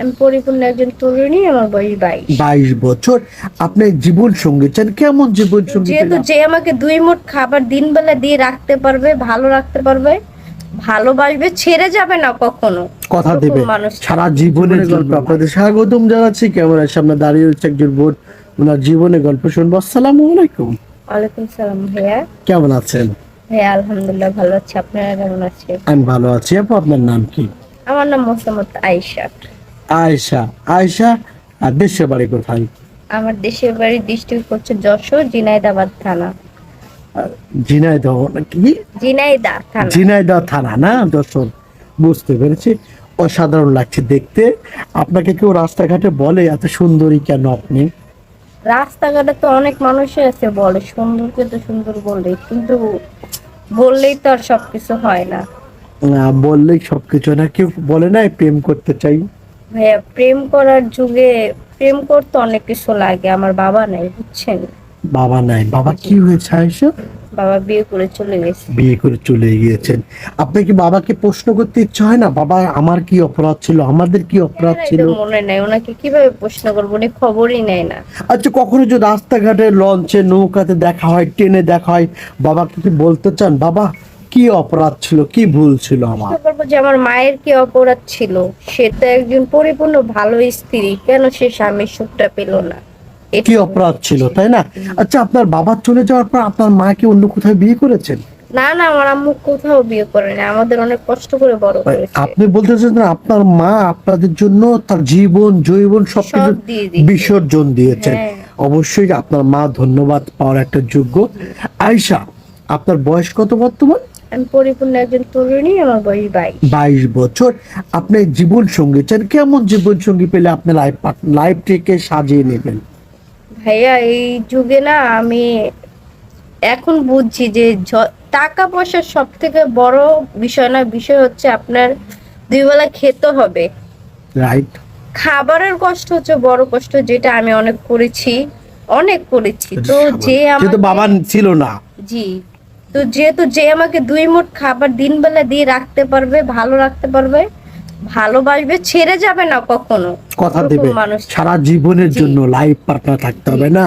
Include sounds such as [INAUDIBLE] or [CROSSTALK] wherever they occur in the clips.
আমি পরিপূর্ণ একজন তরুণী আমার বয়স বাইশ। বাইশ বছর। আপনি জীবন সঙ্গী চান? কেমন জীবন সঙ্গী যেহেতু যে আমাকে দুই মুঠ খাবার দিন বেলা দিয়ে রাখতে পারবে ভালো রাখতে পারবে ভালোবাসবে ছেড়ে যাবে না কখনো। কথা দেবে। সারা জীবনের গল্প আপনাদের স্বাগতম জানাচ্ছি। ক্যামেরার সামনে দাঁড়িয়ে রয়েছে একজন বোন। ওনার জীবনের গল্প শুনব। আসসালামু আলাইকুম। ওয়ালাইকুম সালাম ভাইয়া। কেমন আছেন? ভাইয়া আলহামদুলিল্লাহ ভালো আছি। আপনারা কেমন আছেন? আমি ভালো আছি। আপু আপনার নাম কি? আমার নাম মোসাম্মদ আয়েশা আয়েশা আয়েশা আর দেশের বাড়ি কোথায়? আমার দেশের বাড়ি ডিস্ট্রিক্ট হচ্ছে যশোর জিনাইদাবাদ থানা। ঝিনাইদহ কি? জিনাইদা থানা। ঝিনাইদহ থানা না? যশোর। বুঝতে পেরেছি। অসাধারণ লাগছে দেখতে। আপনাকে কেউ রাস্তাঘাটে বলে এত সুন্দরী কেন আপনি? রাস্তাঘাটে তো অনেক মানুষই আছে বলে সুন্দরকে তো সুন্দর বলে কিন্তু বললেই তো আর সবকিছু হয় না। আহ, বললেই সবকিছু না। কেউ বলে না প্রেম করতে চাই। ভাইয়া প্রেম করার যুগে প্রেম করতে অনেক কিছু লাগে আমার বাবা নাই বুঝছেন? বাবা নাই। বাবা কি হয়েছে আয়েশা? বাবা বিয়ে করে চলে গেছে। বিয়ে করে চলে গিয়েছেন। আপনি কি বাবাকে প্রশ্ন করতে ইচ্ছা হয় না? বাবা আমার কি অপরাধ ছিল? আমাদের কি অপরাধ ছিল? মনে নাই ওনাকে কীভাবে প্রশ্ন করব? উনি খবরই নেয় না। আচ্ছা কখনো যদি রাস্তাঘাটে লঞ্চে নৌকাতে দেখা হয় ট্রেনে দেখা হয় বাবাকে কি বলতে চান? বাবা কি অপরাধ ছিল? কি ভুল ছিল আমার? যে আমার মায়ের কি অপরাধ ছিল? সে তো একজন পরিপূর্ণ ভালো স্ত্রী। কেন সে স্বামীর সুখটা পেল না? কি অপরাধ ছিল তাই না? আচ্ছা আপনার বাবা চলে যাওয়ার পর আপনার মা কি অন্য কোথাও বিয়ে করেছেন? না না আমার আম্মু কোথাও বিয়ে করে না আমাদের অনেক কষ্ট করে বড় করেছে আপনি বলতেছেন যে আপনার মা আপনাদের জন্য তার জীবন জৈবন সবকিছু। বিসর্জন দিয়েছেন। হ্যাঁ। অবশ্যই আপনার মা ধন্যবাদ পাওয়ার একটা যোগ্য। আয়শা আপনার বয়স কত বর্তমান? আমি পরিপূর্ণ একজন তরুণী আমার বয়স বাইশ। বাইশ বছর। আপনি জীবন সঙ্গী চান কেমন জীবন সঙ্গী পেলে আপনি লাইফ লাইফটিকে সাজিয়ে নেবেন? ভাইয়া এই যুগে না আমি এখন বুঝছি যে টাকা পয়সা সব থেকে বড় বিষয় না বিষয় হচ্ছে আপনার দুই বেলা খেতে হবে। রাইট খাবারের কষ্ট হচ্ছে বড় কষ্ট যেটা আমি অনেক করেছি অনেক করেছি। তো যে আমাকে বাবা ছিল না। জি। তো যেহেতু যে আমাকে দুই মুঠ খাবার দিন বেলা দিয়ে রাখতে পারবে ভালো রাখতে পারবে ভালোবাসবে ছেড়ে যাবে না কখনো। কথা দেবে। সারা জীবনের জন্য লাইফ পার্টনার থাকতে হবে না?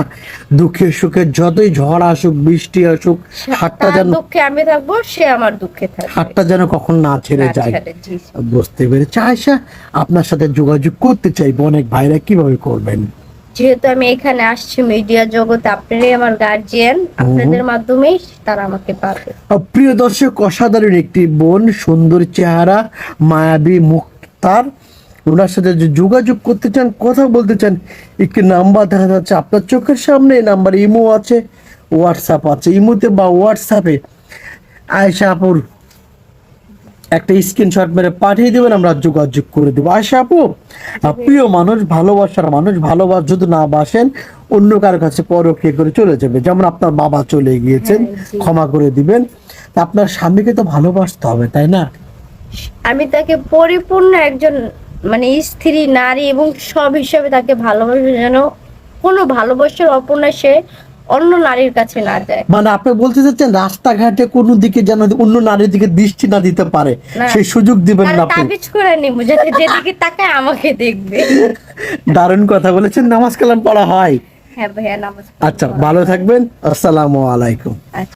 দুঃখে সুখে যতই ঝড় আসুক বৃষ্টি আসুক হাতটা যেন দুঃখে আমি থাকব সে আমার দুঃখে থাকবে। হাতটা যেন কখন না ছেড়ে যায়। বুঝতে পেরেছি। আয়সা আপনার সাথে যোগাযোগ করতে চাইব। অনেক ভাইরা কীভাবে করবেন? যেহেতু আমি এখানে আসছি মিডিয়া জগতে আপনারাই আমার গার্জিয়ান আপনাদের মাধ্যমেই তারা আমাকে পাবে। প্রিয় দর্শক অসাধারণ একটি বোন সুন্দর চেহারা মায়াবী মুক্তার। ওনার সাথে যোগাযোগ করতে চান কথা বলতে চান একটি নাম্বার দেখা যাচ্ছে আপনার চোখের সামনে এই নাম্বার ইমো আছে হোয়াটসঅ্যাপ আছে। ইমোতে বা হোয়াটসঅ্যাপে আয়সা আপুর একটা স্ক্রিনশট মেরে পাঠিয়ে দেবেন আমরা যোগাযোগ করে দেবো। আয়সা আপু প্রিয় মানুষ ভালোবাসার মানুষ ভালোবাস যদি না বাসেন অন্য কারও কাছে পরক্রিয়া করে চলে যাবে। যেমন আপনার বাবা চলে গিয়েছেন হ্যাঁ, ক্ষমা করে দিবেন। আপনার স্বামীকে তো ভালোবাসতে হবে তাই না? আমি তাকে পরিপূর্ণ একজন মানে স্ত্রী নারী এবং সব হিসাবে তাকে ভালোবাসবে যেন কোনো ভালোবাসার অপর্ণা সে অন্য নারীর কাছে না যায় মানে আপনি বলতে চাচ্ছেন রাস্তাঘাটে কোন দিকে যেন অন্য নারীর দিকে দৃষ্টি না দিতে পারে সেই সুযোগ দিবেন না আপনি। তাবিজ করে নিব যাতে যেদিকে তাকায় আমাকে দেখবে। [LAUGHS] দারুণ কথা বলেছেন নামাজ কালাম পড়া হয়। হ্যাঁ ভাইয়া নামাজ আচ্ছা ভালো থাকবেন আসসালামু আলাইকুম। আচ্ছা।